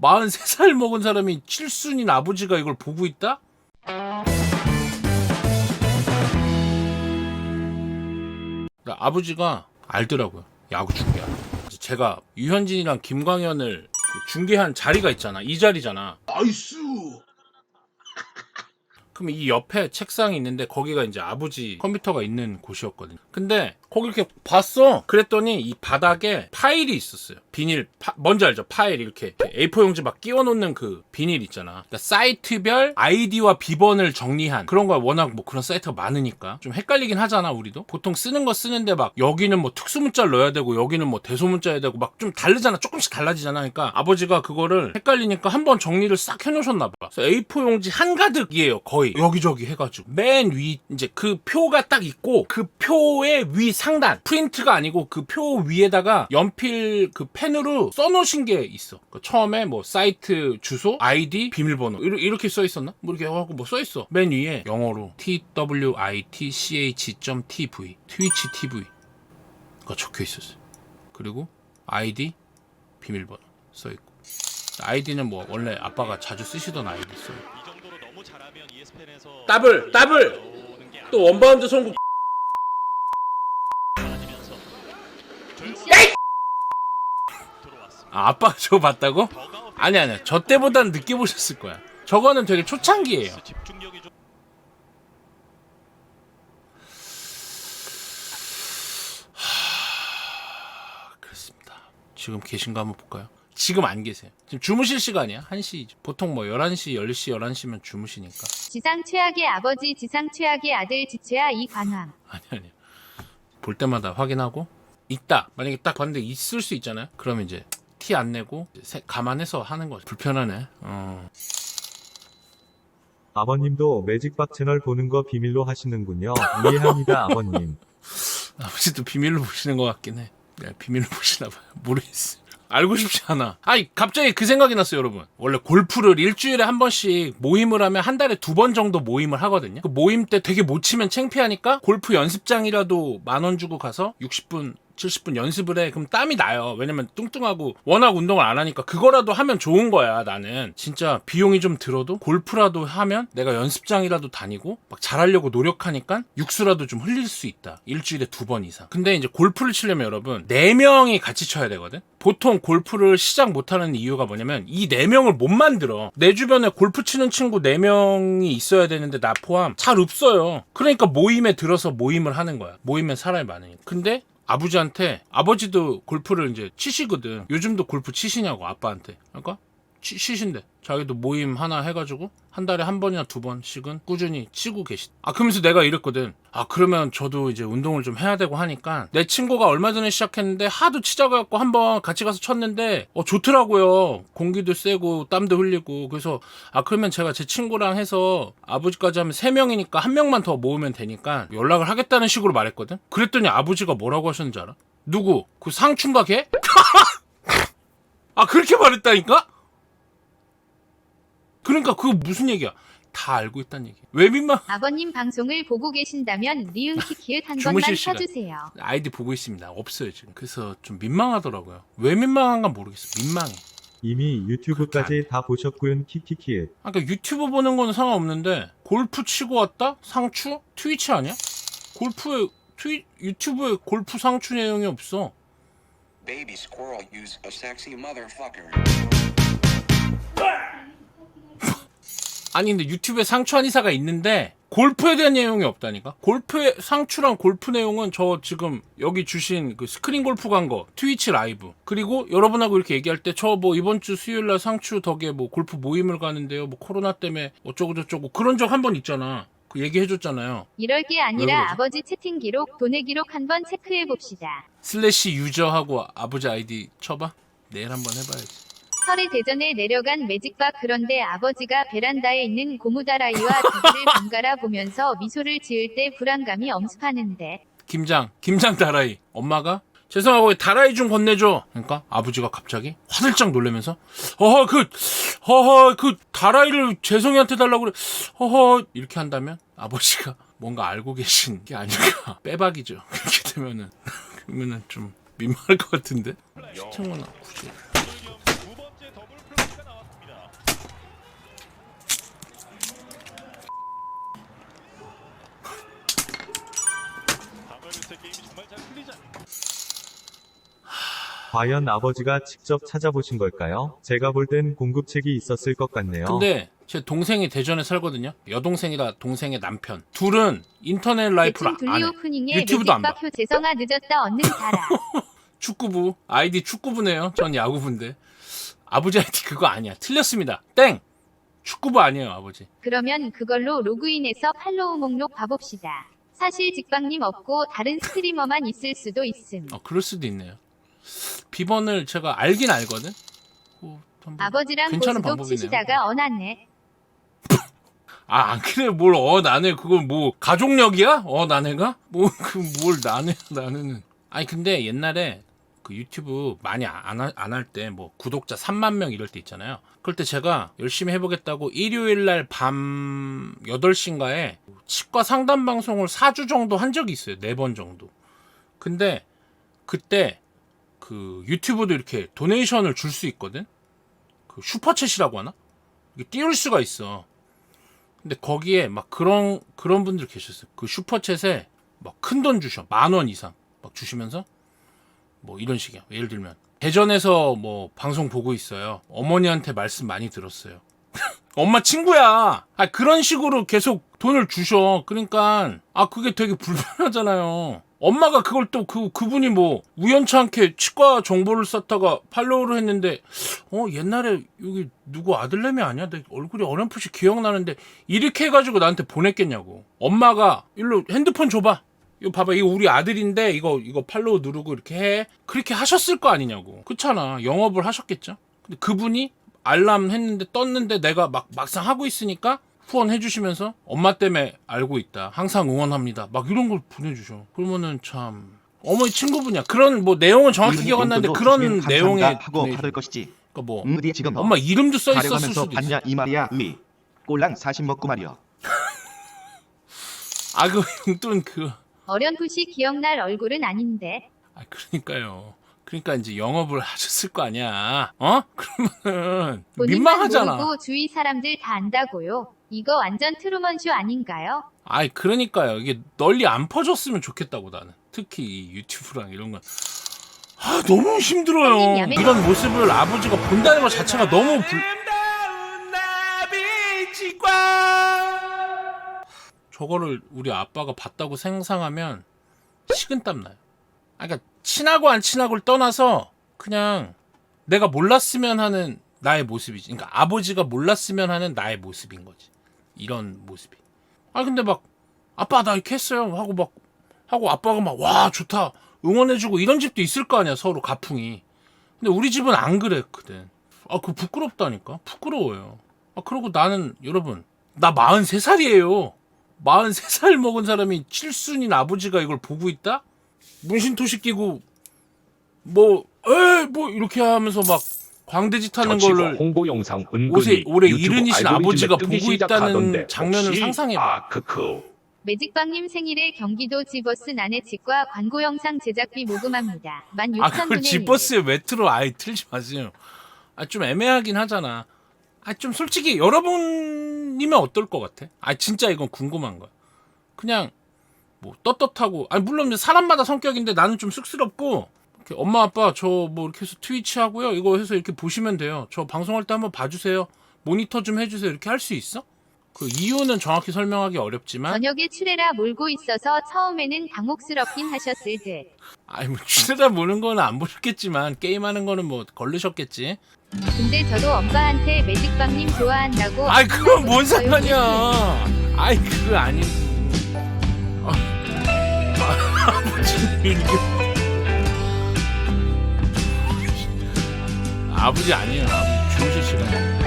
43살 먹은 사람이 칠순인 아버지가 이걸 보고 있다? 아버지가 알더라고요. 야구. 거. 제가 유현진이랑 김광현을 그 중계한 자리가 있잖아. 이 자리잖아. 나이스. 그럼 이 옆에 책상이 있는데 거기가 이제 아버지 컴퓨터가 있는 곳이었거든요. 근데 거기 이렇게 봤어. 그랬더니 이 바닥에 파일이 있었어요. 비닐, 파- 뭔지 알죠? 파일 이렇게 A4 용지 막 끼워 놓는 그 비닐 있잖아. 그러니까 사이트별 아이디와 비번을 정리한 그런 거야. 워낙 뭐 그런 사이트가 많으니까 좀 헷갈리긴 하잖아. 우리도 보통 쓰는 거 쓰는데 막 여기는 뭐 특수 문자를 넣어야 되고 여기는 뭐 대소 문자해야 되고 막 좀 다르잖아. 조금씩 달라지잖아. 그러니까 아버지가 그거를 헷갈리니까 한번 정리를 싹 해 놓으셨나 봐. 그래서 A4 용지 한가득이에요. 거의 여기저기 해가지고 맨 위 이제 그 표가 딱 있고 그 표의 위 상단 프린트가 아니고 그 표 위에다가 연필 그 펜으로 써놓으신 게 있어. 그 처음에 뭐 사이트 주소, 아이디, 비밀번호 이렇게, 써 있었나? 뭐 이렇게 하고 뭐 써 있어. 맨 위에 영어로 T W I T C H T V 트위치 TV가 적혀 있었어. 그리고 아이디, 비밀번호 써 있고. 아이디는 뭐 원래 아빠가 자주 쓰시던 아이디 써있 더블 더블 또 원바운드 송구. 아, 아빠가 저거 봤다고? 아니 아니야 저 때보단 늦게 보셨을 거야 저거는 되게 초창기예요 좀 그렇습니다 지금 계신가 한번 볼까요? 지금 안 계세요 지금 주무실 시간이야 1시 보통 뭐 11시 10시 11시면 주무시니까 지상 최악의 아버지 지상 최악의 아들 지채아 이관왕 아니 아니 볼 때마다 확인하고 있다 만약에 딱 봤는데 있을 수 있잖아요 그러면 이제 티 안 내고 세- 감안해서 하는 거죠 불편하네 어. 아버님도 매직박 채널 보는 거 비밀로 하시는군요. 이해합니다, 아버님. 아버지도 비밀로 보시는 것 같긴 해. 네, 비밀로 보시나 봐요. 모르겠어요. 알고 싶지 않아. 아니, 갑자기 그 생각이 났어요, 여러분. 원래 골프를 일주일에 한 번씩 모임을 하면 한 달에 두 번 정도 모임을 하거든요. 그 모임 때 되게 못 치면 창피하니까 골프 연습장이라도 만 원 주고 가서 60분 70분 연습을 해. 그럼 땀이 나요. 왜냐면 뚱뚱하고 워낙 운동을 안 하니까 그거라도 하면 좋은 거야, 나는. 진짜 비용이 좀 들어도 골프라도 하면 내가 연습장이라도 다니고 막 잘하려고 노력하니까 육수라도 좀 흘릴 수 있다. 일주일에 두 번 이상. 근데 이제 골프를 치려면 여러분, 네명이 같이 쳐야 되거든? 보통 골프를 시작 못하는 이유가 뭐냐면 이 네명을 못 만들어. 내 주변에 골프 치는 친구 네명이 있어야 되는데 나 포함 잘 없어요. 그러니까 모임에 들어서 모임을 하는 거야. 모임에 사람이 많으니까. 근데 아버지한테 아버지도 골프를 이제 치시거든. 요즘도 골프 치시냐고 아빠한테. 그러니까 치, 치신대. 자기도 모임 하나 해가지고 한 달에 한 번이나 두 번씩은 꾸준히 치고 계시. 아 그러면서 내가 이랬거든. 아 그러면 저도 이제 운동을 좀 해야 되고 하니까 내 친구가 얼마 전에 시작했는데 하도 치자고 해갖고 한번 같이 가서 쳤는데 어 좋더라고요. 공기도 세고 땀도 흘리고 그래서 아 그러면 제가 제 친구랑 해서 아버지까지 하면 세 명이니까 한 명만 더 모으면 되니까 연락을 하겠다는 식으로 말했거든. 그랬더니 아버지가 뭐라고 하셨는지 알아? 누구? 그 상춘가 걔? 아 그렇게 말했다니까? 그러니까 그거 무슨 얘기야? 다 알고 있다는 얘기. 왜 민망? 아버님 방송을 보고 계신다면 리은 키키읒 한 주무실 번만 시간. 쳐주세요. 아이디 보고 있습니다. 없어요 지금. 그래서 좀 민망하더라고요. 왜 민망한가 모르겠어. 민망해. 이미 유튜브까지 다 보셨군, 키키키에. 아, 그러니까 유튜브 보는 건 상관없는데 골프 치고 왔다? 상추? 트위치 아니야? 골프에 트위 유튜브에 골프 상추 내용이 없어. Baby squirrel use a sexy motherfucker. 아니 근데 유튜브에 상추 한의사가 있는데 골프에 대한 내용이 없다니까? 골프의 상추랑 골프 내용은 저 지금 여기 주신 그 스크린 골프 간 거 트위치 라이브. 그리고 여러분하고 이렇게 얘기할 때 저 뭐 이번 주 수요일 날 상추 덕에 뭐 골프 모임을 가는데요. 뭐 코로나 때문에 어쩌고 저쩌고 그런 적 한 번 있잖아. 그 얘기해 줬잖아요. 이럴 게왜 아니라? 아버지 채팅 기록, 돈의 기록 한번 체크해 봅시다. 슬래시 유저하고 아버지 아이디 쳐봐. 내일 한번 해봐야지 설에 대전에 내려간 매직박 그런데 아버지가 베란다에 있는 고무다라이와 두개를 번갈아 보면서 미소를 지을 때 불안감이 엄습하는데 김장, 김장 다라이. 엄마가 죄송하고 다라이 좀 건네줘. 그러니까 아버지가 갑자기 화들짝 놀라면서 어허 그 허허 그 다라이를 재성이한테 달라고 그래. 허허 이렇게 한다면 아버지가 뭔가 알고 계신 게 아닐까. 빼박이죠. 그렇게 되면은 그러면은 좀 민망할 것 같은데. 시청은 굳이 과연 아버지가 직접 찾아보신 걸까요? 제가 볼 땐 공급책이 있었을 것 같네요. 근데 제 동생이 대전에 살거든요. 여동생이라 동생의 남편. 둘은 인터넷 라이프를 안 해. 유튜브도 안 봐. 표 재성아 늦었다 얻는 사람. 축구부 아이디 축구부네요. 전 야구부인데 아버지 아이디 그거 아니야. 틀렸습니다. 땡. 축구부 아니에요, 아버지. 그러면 그걸로 로그인해서 팔로우 목록 봐봅시다. 사실 직방님 없고 다른 스트리머만 있을 수도 있음. 어 그럴 수도 있네요. 비번을 제가 알긴 알거든. 어, 한번- 아버지랑 괜찮은 고스톱 방법이네요. 치시다가 어났네. 아, 안 그래. 뭘, 어, 나네. 그거 뭐, 가족력이야? 어, 나네가? 뭐, 그, 뭘, 나네, 나는. 아니, 근데 옛날에 그 유튜브 많이 안, 할- 안할 때, 뭐, 구독자 3만 명 이럴 때 있잖아요. 그럴 때 제가 열심히 해보겠다고 일요일 날 밤 8시인가에 치과 상담 방송을 4주 정도 한 적이 있어요. 4번 정도. 근데, 그때, 그, 유튜브도 이렇게 도네이션을 줄 수 있거든? 그 슈퍼챗이라고 하나? 이게 띄울 수가 있어. 근데 거기에 막 그런 그런 분들 계셨어요. 그 슈퍼챗에 막 큰 돈 주셔 만 원 이상 막 주시면서 뭐 이런 식이야. 예를 들면 대전에서 뭐 방송 보고 있어요. 어머니한테 말씀 많이 들었어요. 엄마 친구야. 아 그런 식으로 계속 돈을 주셔. 그러니까 아 그게 되게 불편하잖아요. 엄마가 그걸 또 그 그분이 뭐 우연찮게 치과 정보를 썼다가 팔로우를 했는데 어 옛날에 여기 누구 아들내미 아니야? 내 얼굴이 어렴풋이 기억나는데 이렇게 해가지고 나한테 보냈겠냐고. 엄마가 일로 핸드폰 줘봐. 이거 봐봐 이거 우리 아들인데 이거 이거 팔로우 누르고 이렇게 해. 그렇게 하셨을 거 아니냐고. 그렇잖아. 영업을 하셨겠죠. 근데 그분이 알람 했는데 떴는데 내가 막 막상 하고 있으니까 후원해 주시면서 엄마 때문에 알고 있다. 항상 응원합니다. 막 이런 걸 보내주셔. 그러면은 참 어머니 친구분이야. 그런 뭐 내용은 정확히 기억 안 나는데 그런 내용의 하고 보내주- 받을 것이지. 그러니까 뭐 음, 어디 지금 엄마 이름도 써 있었을 가려가면서 수도 있어. 봤냐 이 말이야. 의. 꼴랑 사심 먹고 말이야. 아그 용돈 그. 어렴풋이 기억날 얼굴은 아닌데. 아 그러니까요. 그러니까 이제 영업을 하셨을 거 아니야. 어? 그러면은 본인만 민망하잖아. 모르고 주위 사람들 다 안다고요. 이거 완전 트루먼쇼 아닌가요? 아이 그러니까요. 이게 널리 안 퍼졌으면 좋겠다고 나는. 특히 이 유튜브랑 이런 건. 아 너무 힘들어요. 이런 모습을 아버지가 본다는 것 자체가 너무 불. 저거를 우리 아빠가 봤다고 생상하면 식은땀 나요. 아, 그러니까 친하고 안 친하고를 떠나서 그냥 내가 몰랐으면 하는 나의 모습이지. 그러니까 아버지가 몰랐으면 하는 나의 모습인 거지. 이런 모습이. 아 근데 막 아빠 나 이렇게 했어요 하고 막 하고 아빠가 막 와 좋다 응원해주고 이런 집도 있을 거 아니야 서로 가풍이. 근데 우리 집은 안 그랬거든. 아 그 부끄럽다니까 부끄러워요. 아 그리고 나는 여러분 나 43살이에요. 43살 먹은 사람이 칠순인 아버지가 이걸 보고 있다? 문신토시 끼고 뭐에뭐 이렇게 하면서 막 광대짓 하는 거를 치고 홍보 영상 은근히 옷에 올해 이른이신 아버지가 보고 시작하던데 있다는 장면을 상상해봐. 아 크크 매직방님 생일에 경기도 지버스 난해 치과 광고 영상 제작비 모금합니다. 만아 6천 그걸 분의 지버스에 왜 틀어 아이 틀지 마세요 아 좀 애매하긴 하잖아 아 좀 솔직히 여러분 이면 어떨 것 같아? 아 진짜 이건 궁금한 거야. 그냥 뭐 떳떳하고 아니 물론 사람마다 성격인데 나는 좀 쑥스럽고 엄마 아빠 저 뭐 이렇게 해서 트위치 하고요. 이거 해서 이렇게 보시면 돼요. 저 방송할 때 한번 봐주세요. 모니터 좀 해주세요. 이렇게 할 수 있어? 그 이유는 정확히 설명하기 어렵지만 저녁에 출애라 몰고 있어서 처음에는 당혹스럽긴 하셨을 듯. 아니 뭐 추레다 보는 거는 안 보셨겠지만 게임하는 거는 뭐 걸르셨겠지 근데 저도 엄마한테 매직방님 좋아한다고. 아이 그건 뭔. 상관이야. 아이 그거 아니. 아, 아, 이게. 아버지 아니에요. 아버지 주무실 시간.